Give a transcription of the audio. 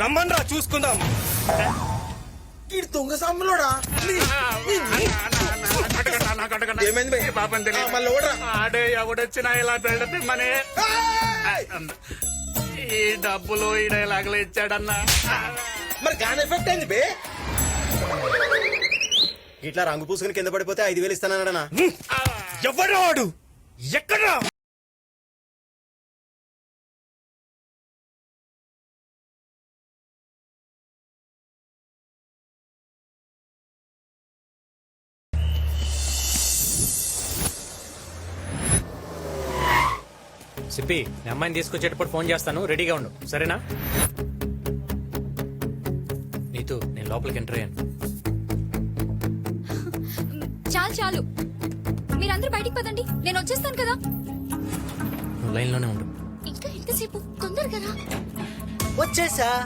రమ్మన్ రా చూసుకుందాం ఈ దొంగ ఏమైంది? పాపం ఆ, మళ్ళీ ఓడరా ఆడే ఎవడొచ్చినా ఇలా బిల్డప్ ఇమ్మని ఈ డబ్బులు ఈ డైలాగులు ఇచ్చాడన్నా మరి గాన్ ఎఫెక్ట్ అయింది బే ఇట్లా రంగు పూసుకుని కింద పడిపోతే ఐదు వేలు ఇస్తానన్నాడనా ఎవడు వాడు ఎక్కడ్రా సిప్పి మీ అమ్మాయిని తీసుకొచ్చేటప్పుడు ఫోన్ చేస్తాను. రెడీగా ఉండు. సరేనా? నీతు నేను లోపలికి ఎంటర్ అయ్యాను. చాలు చాలు. మీరందరూ బయటికి పదండి. నేను వచ్చేస్తాను కదా. నువ్వు లైన్లోనే ఉండు. ఇంకా ఎంతసేపు? తొందరగా రా. వచ్చేసా?